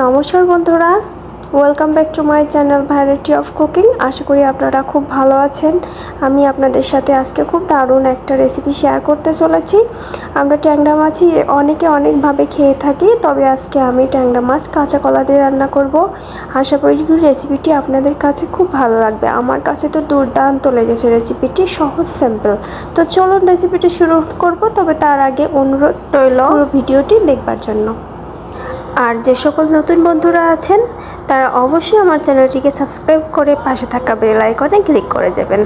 নমস্কার বন্ধুরা welcome back to my channel variety of cooking আশা করি আপনারা খুব ভালো আছেন। আমি আপনাদের সাথে আজকে খুব দারুণ একটা রেসিপি শেয়ার করতে চলেছি। আমরা ট্যাংরা মাছই অনেকে অনেকভাবে খেয়ে থাকি, তবে আজকে আমি ট্যাংরা মাছ কাঁচা কলা দিয়ে রান্না করব। আশা করি রেসিপিটি আপনাদের কাছে খুব ভালো লাগবে। আমার কাছে তো দুর্দান্ত লেগেছে রেসিপিটি সহজ সিম্পল তো চলুন রেসিপিটি শুরু করব, তবে তার আগে অনুরোধ রইল ভিডিওটি দেখবার জন্য। আর যে সকল নতুন বন্ধুরা আছেন, তারা অবশ্যই আমার চ্যানেলটিকে সাবস্ক্রাইব করে পাশে থাকা বেল আইকনে ক্লিক করে দেবেন।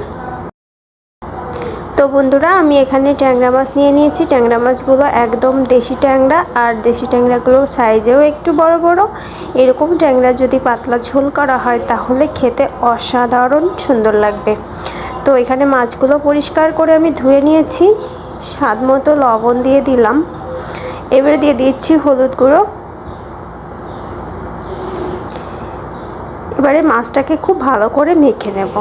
তো বন্ধুরা, আমি এখানে ট্যাংরা মাছ নিয়ে নিয়েছি। ট্যাংরা মাছগুলো একদম দেশি ট্যাংরা, আর দেশি ট্যাংরাগুলো সাইজেও একটু বড় বড়। এরকম ট্যাংরা যদি পাতলা ঝোল করা হয়, তাহলে খেতে অসাধারণ সুন্দর লাগবে। তো এখানে মাছগুলো পরিষ্কার করে আমি ধুয়ে নিয়েছি। স্বাদ মতো লবণ দিয়ে দিলাম। এবারে দিয়ে দিচ্ছি হলুদ গুঁড়ো। এবারে মাছটাকে খুব ভালো করে মেখে নেব।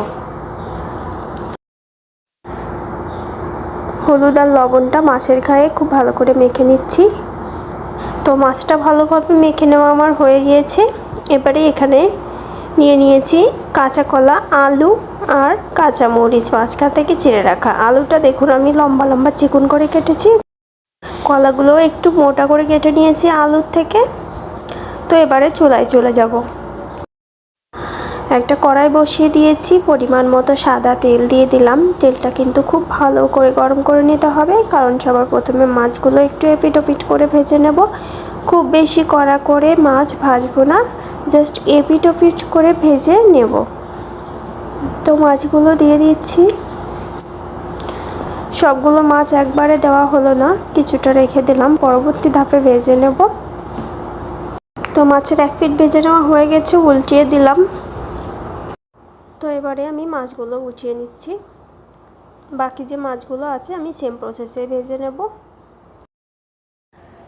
হলুদ আর লবণটা মাছের গায়ে খুব ভালো করে মেখে নিচ্ছি। তো মাছটা ভালোভাবে মেখে নেওয়া আমার হয়ে গিয়েছে। এবারে এখানে নিয়ে নিয়েছি কাঁচা কলা, আলু আর কাঁচা মরিচ মাঝখান থেকে চিড়ে রাখা। আলুটা দেখুন, আমি লম্বা লম্বা চিকুন করে কেটেছি। কলাগুলো একটু মোটা করে কেটে নিয়েছি আলুর থেকে। তো এবারে চুলায় চলে যাব। একটা কড়াই বসিয়ে দিয়েছি, পরিমাণ মতো সাদা তেল দিয়ে দিলাম। তেলটা কিন্তু খুব ভালো করে গরম করে নিতে হবে, কারণ সবার প্রথমে মাছগুলো একটু এপিট ওপিট করে ভেজে নেব। খুব বেশি কড়া করে মাছ ভাজবো না, জাস্ট এপিট ওপিট করে ভেজে নেব। তো মাছগুলো দিয়ে দিচ্ছি। সবগুলো মাছ একবারে দেওয়া হলো না, কিছুটা রেখে দিলাম, পরবর্তী ধাপে ভেজে নেব। তো মাছের এক ফিট ভেজে নেওয়া হয়ে গেছে, উল্টিয়ে দিলাম। তো এবারে আমি মাছগুলো উঠিয়ে নিচ্ছি। বাকি যে মাছগুলো আছে আমি সেম প্রসেসে ভেজে নেব।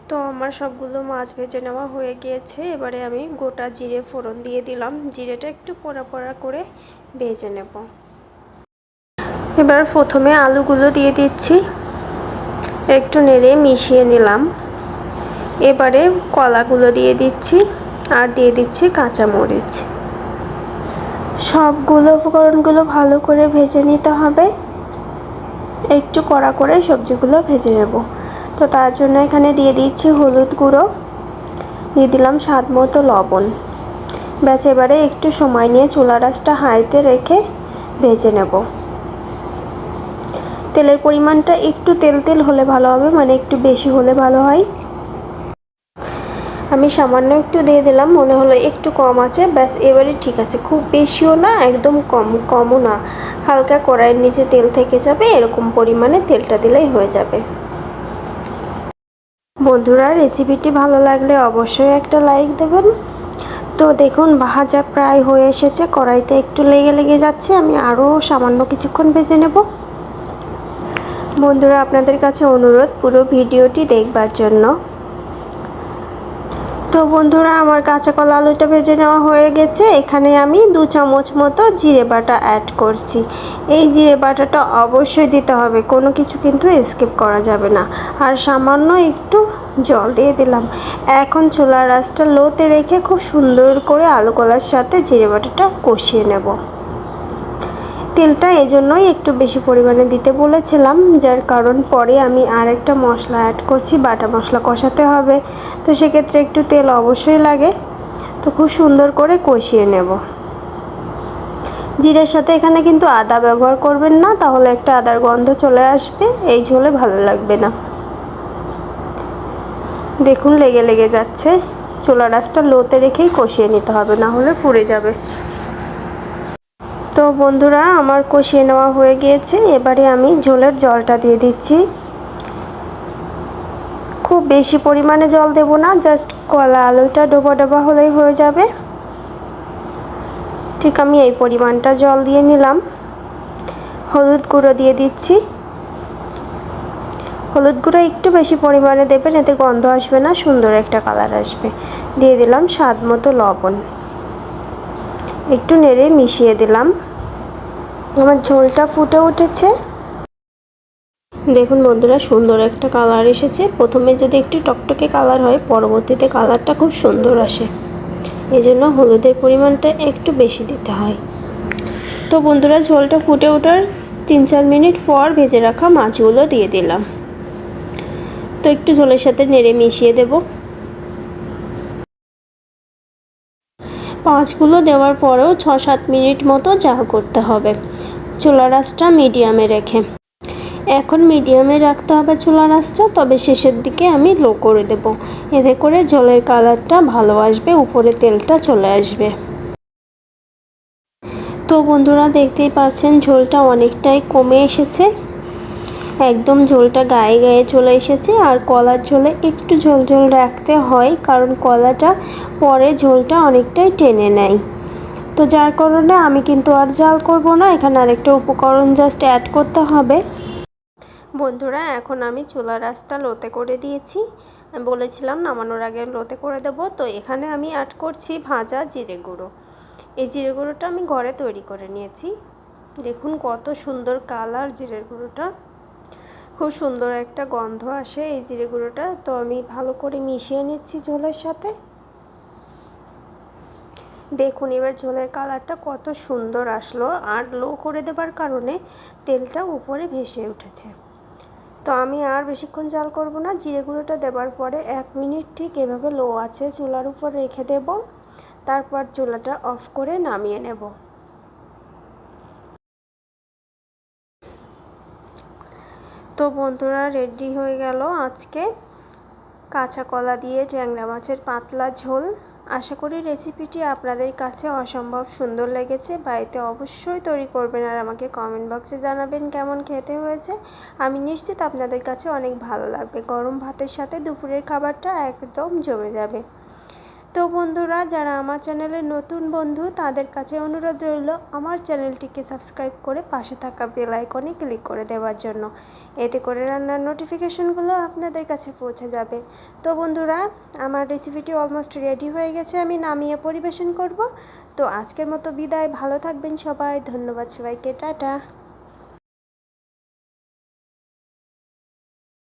তো আমার সবগুলো মাছ ভেজে নেওয়া হয়ে গিয়েছে। এবারে আমি গোটা জিরে ফোড়ন দিয়ে দিলাম। জিরেটা একটু পোড়া পোড়া করে ভেজে নেব। এবার প্রথমে আলুগুলো দিয়ে দিচ্ছি। একটু নেড়ে মিশিয়ে নিলাম। এবারে কলাগুলো দিয়ে দিচ্ছি আর দিয়ে দিচ্ছি কাঁচামরিচ। সবগুলো উপকরণগুলো ভালো করে ভেজে নিতে হবে। একটু কড়া করে সবজিগুলো ভেজে নেব। তো তার জন্য এখানে দিয়ে দিচ্ছি হলুদ গুঁড়ো, দিয়ে দিলাম স্বাদ মতো লবণ। ব্যাস, এবারে একটু সময় নিয়ে চুলা রাসটা হাইতে রেখে ভেজে নেব। তেলের পরিমাণটা একটু তেল তেল হলে ভালো হবে মানে একটু বেশি হলে ভালো হয়। আমি সামান্য একটু দিয়ে দিলাম, মনে হলো একটু কম আছে। ব্যাস, এবারে ঠিক আছে। খুব বেশিও না, একদম কম, কমও না। হালকা কড়াইয়ের নিচে তেল থেকে যাবে, এরকম পরিমাণে তেলটা দিলেই হয়ে যাবে। বন্ধুরা রেসিপিটি ভালো লাগলে অবশ্যই একটা লাইক দেবেন। তো দেখুন, ভাজা প্রায় হয়ে এসেছে। কড়াইতে একটু লেগে লেগে যাচ্ছে। আমি আরও সামান্য কিছুক্ষণ ভেজে নেব। বন্ধুরা, আপনাদের কাছে অনুরোধ পুরো ভিডিওটি দেখবার জন্য। তো বন্ধুরা, আমার কাঁচা কলা আলুটা ভেজে নেওয়া হয়ে গেছে। এখানে আমি দু চামচ মতো জিরে বাটা অ্যাড করছি। এই জিরে বাটাটা অবশ্যই দিতে হবে, কোনো কিছু কিন্তু স্কিপ করা যাবে না। আর সামান্য একটু জল দিয়ে দিলাম। এখন চুলার রাসটা লোতে রেখে খুব সুন্দর করে আলু কলার সাথে জিরে বাটাটা কষিয়ে নেব। তেলটা এই জন্যই একটু বেশি পরিমাণে দিতে বলেছিলাম, যার কারণ পরে আমি আর একটা মশলা অ্যাড করছি, বাটা মশলা কষাতে হবে। তো সেক্ষেত্রে একটু তেল অবশ্যই লাগে। তো খুব সুন্দর করে কষিয়ে নেব। জিরের সাথে এখানে কিন্তু আদা ব্যবহার করবেন না, তাহলে একটা আদার গন্ধ চলে আসবে, এই ঝোলে ভালো লাগবে না। দেখুন লেগে লেগে যাচ্ছে। চোলা রাসটা লোতে রেখেই কষিয়ে নিতে হবে, না হলে পুড়ে যাবে। তো বন্ধুরা, আমার কষিয়ে নেওয়া হয়ে গিয়েছে। এবারে আমি ঝোলের জলটা দিয়ে দিচ্ছি। খুব বেশি পরিমাণে জল দেব না, জাস্ট কলা আলুটা ডোবা ডোবা হলেই হয়ে যাবে। ঠিক আমি এই পরিমাণটা জল দিয়ে নিলাম। হলুদ গুঁড়ো দিয়ে দিচ্ছি। হলুদ গুঁড়ো একটু বেশি পরিমাণে দেবেন, এতে গন্ধ আসবে না, সুন্দর একটা কালার আসবে। দিয়ে দিলাম স্বাদ মতো লবণ। একটু নেড়ে মিশিয়ে দিলাম। আমার ঝোলটা ফুটে উঠেছে। দেখুন বন্ধুরা, সুন্দর একটা কালার এসেছে। প্রথমে যদি একটু টকটকে কালার হয়, পরবর্তীতে কালারটা খুব সুন্দর আসে। এজন্য হলুদের পরিমাণটা একটু বেশি দিতে হয়। তো বন্ধুরা, ঝোলটা ফুটে ওঠার তিন চার মিনিট পর ভেজে রাখা মাছগুলো দিয়ে দিলাম। তো একটু ঝোলের সাথে নেড়ে মিশিয়ে দেব। মাছগুলো দেওয়ার পরেও ছ সাত মিনিট মতো জাল করতে হবে। চুলা রাসটা মিডিয়ামে রেখে। এখন মিডিয়ামে রাখতে হবে চুলা রাসটা, তবে শেষের দিকে আমি লো করে দেব। এতে করে জলের কালারটা ভালো আসবে, উপরে তেলটা চলে আসবে। তো বন্ধুরা, দেখতেই পাচ্ছেন ঝোলটা অনেকটাই কমে এসেছে। একদম ঝোলটা গায়ে গায়ে চলে এসেছে, আর কলার ঝোলে একটু ঝোল ঝোল রাখতে হয়, কারণ কলাটা পরে ঝোলটা অনেকটাই টেনে নেয়। তো যার কারণে আমি কিন্তু আর জাল করব না, এখানে আরেকটা উপকরণ জাস্ট অ্যাড করতে হবে। বন্ধুরা, এখন আমি চুলা রাসটা লোতে করে দিয়েছি। বলেছিলাম নামানোর আগে লোতে করে দেব, তো এখানে আমি অ্যাড করছি ভাজা জিরে গুঁড়ো। এই জিরে গুঁড়োটা আমি ঘরে তৈরি করে নিয়েছি। দেখুন কত সুন্দর কালার জিরের গুঁড়োটা। খুব সুন্দর একটা গন্ধ আসে এই জিরে গুঁড়োটা। তো আমি ভালো করে মিশিয়ে নিচ্ছি ঝোলের সাথে। দেখুন, এবার ঝোলের কালারটা কত সুন্দর আসলো আর লো করে দেবার কারণে তেলটা উপরে ভেসে উঠেছে। তো আমি আর বেশিক্ষণ জাল করব না, জিরে গুঁড়োটা দেবার পরে এক মিনিট ঠিক এভাবে লো আছে চুলার উপর রেখে দেব। তারপর চুলাটা অফ করে নামিয়ে নেব। তো বন্ধুরা, রেডি হয়ে গেল আজকে কাঁচা কলা দিয়ে ট্যাংরা মাছের পাতলা ঝোল। আশা করি রেসিপিটি আপনাদের কাছে অসম্ভব সুন্দর লেগেছে। বাড়িতে অবশ্যই তৈরি করবেন আর আমাকে কমেন্ট বক্সে জানাবেন কেমন খেতে হয়েছে। আমি নিশ্চিত আপনাদের কাছে অনেক ভালো লাগবে। গরম ভাতের সাথে দুপুরের খাবারটা একদম জমে যাবে। তো বন্ধুরা, যারা আমার চ্যানেলের নতুন বন্ধু, তাদের কাছে অনুরোধ রইল আমার চ্যানেলটিকে সাবস্ক্রাইব করে পাশে থাকা বেল আইকনে ক্লিক করে দেওয়ার জন্য। এতে করে রান্নার নোটিফিকেশনগুলো আপনাদের কাছে পৌঁছে যাবে। তো বন্ধুরা, আমার রেসিপিটি অলমোস্ট রেডি হয়ে গেছে, আমি নামিয়ে পরিবেশন করব। তো আজকের মতো বিদায়, ভালো থাকবেন সবাই, ধন্যবাদ সবাইকে, টাটা।